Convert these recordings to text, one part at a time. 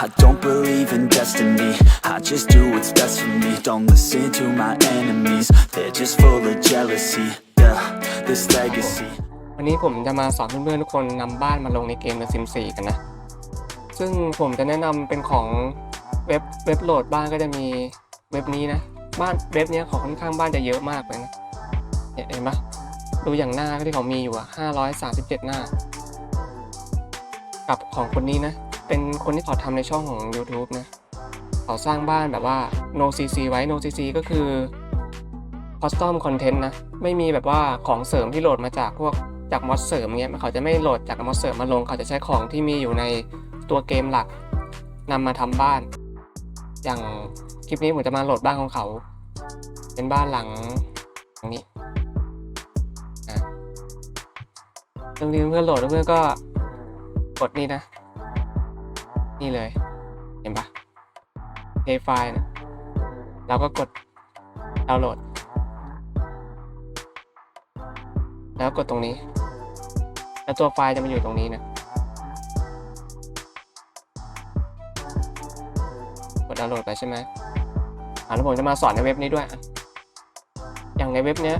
I don't believe in destiny. I just do what's best for me. Don't listen to my enemies. They're just full of jealousy. Yeah, this legacy. วันนี้ผมจะมาสอนเพื่อนๆทุกคนนำบ้านมาลงในเกม The Sims 4 กันนะ ซึ่งผมจะแนะนำเป็นของเว็บเว็บโหลดบ้านก็จะมีเว็บนี้นะ บ้านเว็บนี้ของค่อนข้างบ้านจะเยอะมากเลยนะเนี่ยเห็นปะดูอย่างหน้าที่เขามีอยู่อะ537 หน้า กับของคนนี้นะ เป็นคนที่เขาทำในช่องของ YouTube นะเขาสร้างบ้านแบบว่า no cc ไว้ no cc ก็คือ custom content นะ ไม่มีแบบว่าของเสริมที่โหลดมาจากพวกจากมอดเสริมเงี้ยเขาจะไม่โหลดจากมอดเสริมมาลง เขาจะใช้ของที่มีอยู่ในตัวเกมหลักนำมาทำบ้าน อย่างคลิปนี้ผมจะมาโหลดบ้านของเขา เป็นบ้านหลังหลังนี้อะเรื่องนี้เพื่อนโหลดเพื่อนก็กดนี่นะ นี่เลย เห็นปะเทไฟล์นะเราก็กดดาวน์โหลด แล้วกดตรงนี้ แล้วตัวไฟล์จะมาอยู่ตรงนี้นะกดดาวน์โหลดไปใช่ไหมอ่าแล้วผมจะมาสอนในเว็บนี้ด้วยอะอย่างในเว็บเนี้ย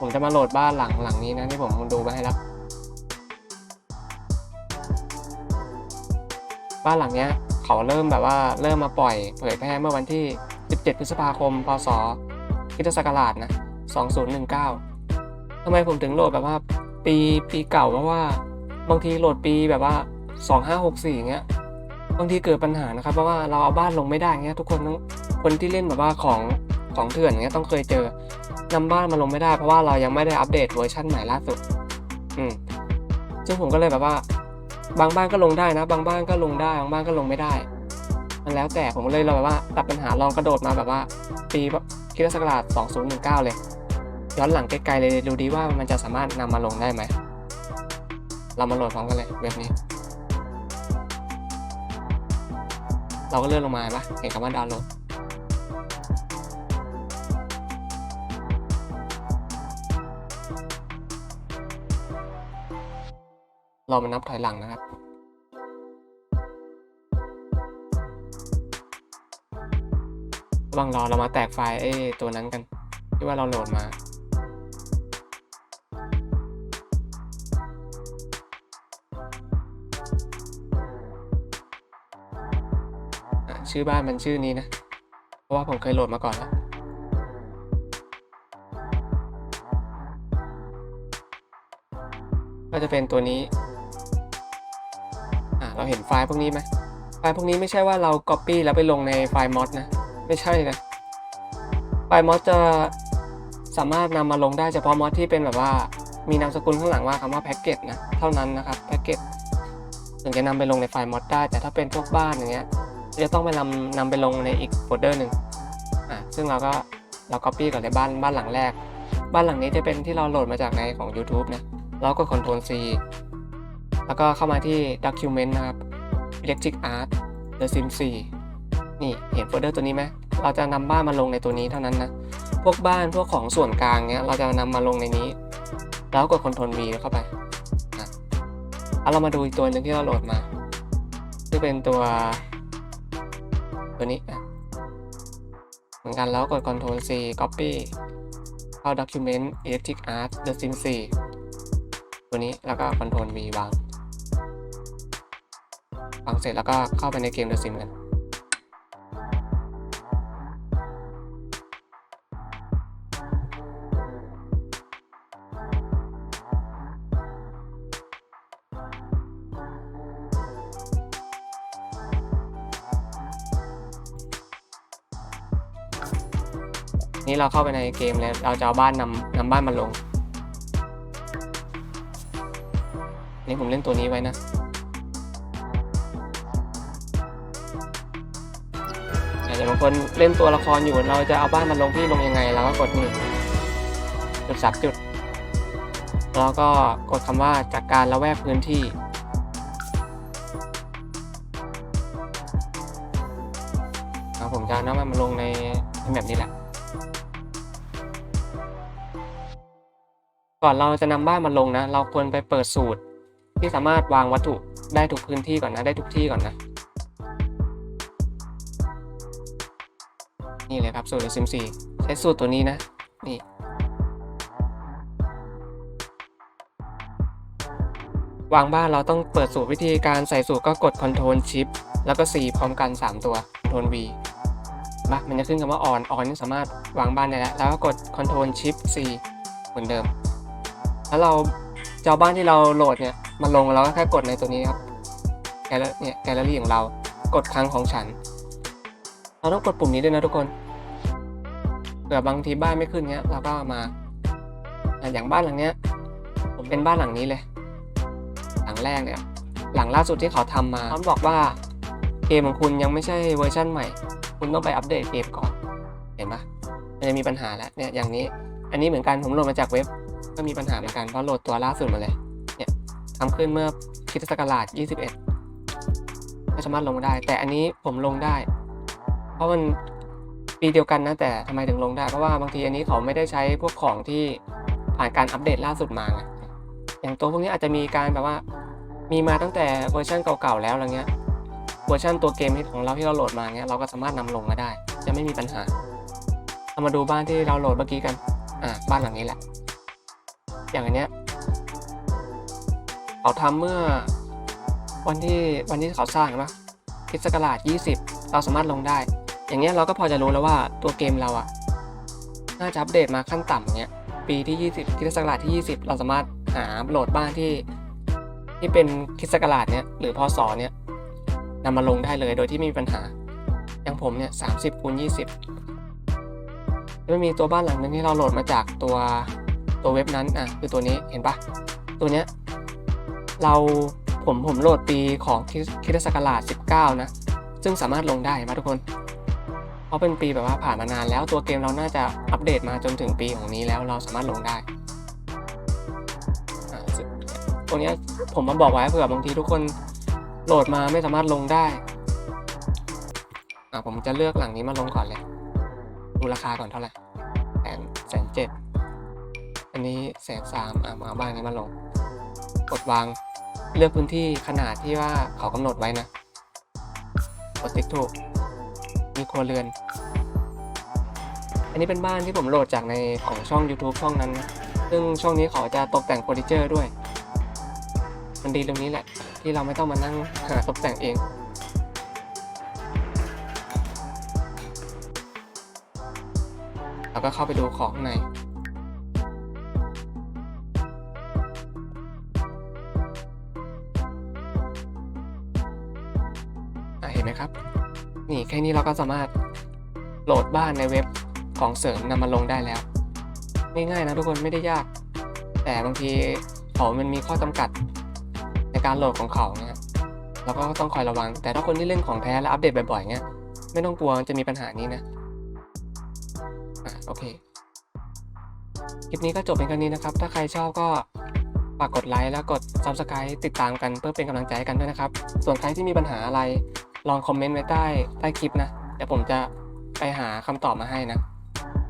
ผมจะมาโหลดบ้านหลังหลังนี้นะที่ผมดูไปให้แล้ว บ้านหลังเนี้ยเขาเริ่มแบบว่าเริ่มมาปล่อยเผยแพร่เมื่อวันที่ 17 พฤษภาคม พศคิศักราชนะ 2019 ทำไมผมถึงโหลดแบบว่าปีปีเก่าเพราะว่าบางทีโหลดปีแบบว่า 2564อย่างเงี้ย บางทีเกิดปัญหานะครับเพราะว่าเราเอาบ้านลงไม่ได้เงี้ยทุกคนต้องคนที่เล่นแบบว่าของของเถื่อนอย่างเงี้ยต้องเคยเจอนำบ้านมาลงไม่ได้เพราะว่าเรายังไม่ได้อัปเดตเวอร์ชันใหม่ล่าสุด อืมซึ่งผมก็เลยแบบว่า บางบ้านก็ลงได้นะ บางบ้านก็ลงได้บางบ้านก็ลงไม่ได้ มันแล้วแต่ผมเลยเราแบบว่าตัดปัญหาลองกระโดดมาแบบว่า ปีคริสตศักราช2019 เลย ย้อนหลังไกลๆเลยดูดีว่ามันจะสามารถนำมาลงได้ไหม เรามาโหลดพร้อมกันเลยเว็บนี้ เราก็เลื่อนลงมาปะเห็นคำว่าดาวน์โหลด เรามานับถอยหลังนะครับ ระหว่างรอเรามาแตกไฟล์ไอ้ตัวนั้นกัน ที่ว่าเราโหลดมาชื่อบ้านมันชื่อนี้นะ เพราะว่าผมเคยโหลดมาก่อนแล้วก็จะเป็นตัวนี้ เราเห็นไฟล์พวกนี้ไหมไฟล์พวกนี้ไม่ใช่ว่าเรา Copy แล้วไปลงในไฟล์ mod นะ ไม่ใช่นะ ไฟล์ mod จะสามารถนำมาลงได้เฉพาะ mod ที่เป็นแบบว่ามีนามสกุลข้างหลังว่าคำว่า package นะเท่านั้นนะครับ package ถึงจะนำไปลงในไฟล์ mod ได้ แต่ถ้าเป็นพวกบ้านอย่างเงี้ยจะต้องไปนำนำไปลงในอีกโฟลเดอร์หนึ่งอะซึ่งเราก็เรา copy ก่อนในบ้านบ้านหลังแรก บ้านหลังนี้จะเป็นที่เราโหลดมาจากในของ YouTube นะแล้วก็ Ctrl C แล้วก็เข้ามาที่ Document นะครับ Electric Art The Sims 4นี่เห็นโฟลเดอร์ตัวนี้ไหมเราจะนำบ้านมาลงในตัวนี้เท่านั้นนะ พวกบ้านพวกของส่วนกลางเนี้ยเราจะนำมาลงในนี้ แล้วกด Ctrl V เข้าไปอะเอาเรามาดูอีกตัวหนึ่งที่เราโหลดมา ซึ่งเป็นตัว ตัวนี้อะเหมือนกันแล้วกด Ctrl C Copy เข้า Document Electric Art The Sims 4ตัวนี้แล้วก็ Ctrl V วาง วางเสร็จแล้วก็เข้าไปในเกม The Sims กันนี่เราเข้าไปในเกมแล้วเราจะเอาบ้านนำนำบ้านมาลง นี่ผมเล่นตัวนี้ไว้นะ อาจจะบางคนเล่นตัวละครอยู่เราจะเอาบ้านมาลงที่ลงยังไงเราก็กดนี่จุดสับจุด แล้วก็กดคำว่าจากการละแวกพื้นที่ ครับผมจะเอาน้ำมันมาลงในในแบบนี้แหละ ก่อนเราจะนำบ้านมาลงนะ เราควรไปเปิดสูตรที่สามารถวางวัตถุได้ทุกพื้นที่ก่อนนะ ได้ทุกที่ก่อนนะ นี่เลยครับสูตร SMC ใช้สูตรตัวนี้นะ นี่ วางบ้านเราต้องเปิดสูตรวิธีการใส่สูตรก็กด Ctrl Shift แล้วก็ C พร้อมกัน 3 ตัว Ctrl V มามันจะขึ้นคำว่า on on นี่สามารถวางบ้านได้แล้ว แล้วก็กด Ctrl Shift C เหมือนเดิม แล้วเราจะเอาบ้านที่เราโหลดเนี่ยมาลงเราก็แค่กดในตัวนี้ครับแกลเนี่ยแกลเลอรี่ของเรา กดครั้งของฉัน เราต้องกดปุ่มนี้ด้วยนะทุกคน ผื่อบางทีบ้านไม่ขึ้นเงี้ยเราก็มาอย่างบ้านหลังเนี้ย ผมเป็นบ้านหลังนี้เลย หลังแรกเนี่ยหลังล่าสุดที่เขาทำมาเขาบอกว่าเกมของคุณยังไม่ใช่เวอร์ชั่นใหม่ คุณต้องไปอัปเดตเกมก่อน เห็นปะมันจะมีปัญหาแล้วเนี่ยอย่างนี้ อันนี้เหมือนกันผมโหลดมาจากเว็บ ก็มีปัญหาเหมือนกันเพราะโหลดตัวล่าสุดมาเลยเนี่ยทำขึ้นเมื่อคริสตศักราช21ก็สามารถลงได้ แต่อันนี้ผมลงได้ เพราะมัน ปีเดียวกันนะแต่ทำไมถึงลงได้ เพราะว่าบางทีอันนี้เขาไม่ได้ใช้พวกของที่ผ่านการอัปเดตล่าสุดมาไงอย่างตัวพวกนี้อาจจะมีการแบบว่า มีมาตั้งแต่เวอร์ชันเก่าๆแล้วอะไรเงี้ยเวอร์ชันตัวเกมที่ของเราที่เราโหลดมาเงี้ยเราก็สามารถนำลงมาได้ จะไม่มีปัญหาเรามาดูบ้านที่เราโหลดเมื่อกี้กันอ่าบ้านหลังนี้แหละ อย่างอันเนี้ยเขาทำเมื่อวันที่วันที่เขาสร้างปะคริสต์ศักราช20 เราสามารถลงได้ อย่างเงี้ยเราก็พอจะรู้แล้วว่าตัวเกมเราอะน่าจะอัปเดตมาขั้นต่ำเนี้ยปีที่ 20คิสต์ศักราชที่ 20 เราสามารถหาโหลดบ้านที่ ที่เป็นคิสต์ศักราชเนี้ยหรือพศเนี้ยนำมาลงได้เลยโดยที่ไม่มีปัญหา อย่างผมเนี่ย30คูณ20แล้มีตัวบ้านหลังนึงที่เราโหลดมาจากตัวตัวเว็บนั้นอะคือตัวนี้เห็นปะตัวเนี้ยเราผมผมโหลดปีของคริสคริสตศักราช19 นะ ซึ่งสามารถลงได้มาทุกคน ราะเป็นปีแบบว่าผ่านมานานแล้วตัวเกมเราน่าจะอัปเดตมาจนถึงปีของนี้แล้วเราสามารถลงได้ตรงนี้ผมมาบอกไว้เผื่อบางทีทุกคนโหลดมาไม่สามารถลงได้อ่าผมจะเลือกหลังนี้มาลงก่อนเลย ดูราคาก่อนเท่าไหร่แสนแสนเจ็ดอันนี้แสนสามอะมาเอาบ้านนี้มาลง กดวางเลือกพื้นที่ขนาดที่ว่าเขากำหนดไว้นะ กดติ๊กถูก มีครัวเรือน อันนี้เป็นบ้านที่ผมโหลดจากในของช่อง YouTube ช่องนั้น ซึ่งช่องนี้เขาจะตกแต่งเฟอร์นิเจอร์ด้วย มันดีตรงนี้แหละ ที่เราไม่ต้องมานั่งหาตกแต่งเองแล้วก็เข้าไปดูของใน ค่นี้เราก็สามารถโหลดบ้านในเว็บของเสริมนำมาลงได้แล้ว ง่ายๆนะทุกคนไม่ได้ยาก แต่บางทีเขามันมีข้อจำกัดในการโหลดของเขาเนี่ยเราก็ต้องคอยระวัง แต่ถ้าคนที่เล่นของแท้และอัปเดตบ่อยๆเงี้ยไม่ต้องกลัวจะมีปัญหานี้นะอะโอเค คลิปนี้ก็จบเป็นแค่นี้นะครับ ถ้าใครชอบก็ฝากกดไลค์แล้วกด Subscribe ติดตามกันเพื่อเป็นกำลังใจให้กันด้วยนะครับ ส่วนใครที่มีปัญหาอะไร ลองคอมเมนต์ไว้ใต้ใต้คลิปนะเดี๋ยวผมจะไปหาคำตอบมาให้นะ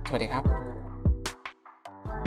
สวัสดีครับ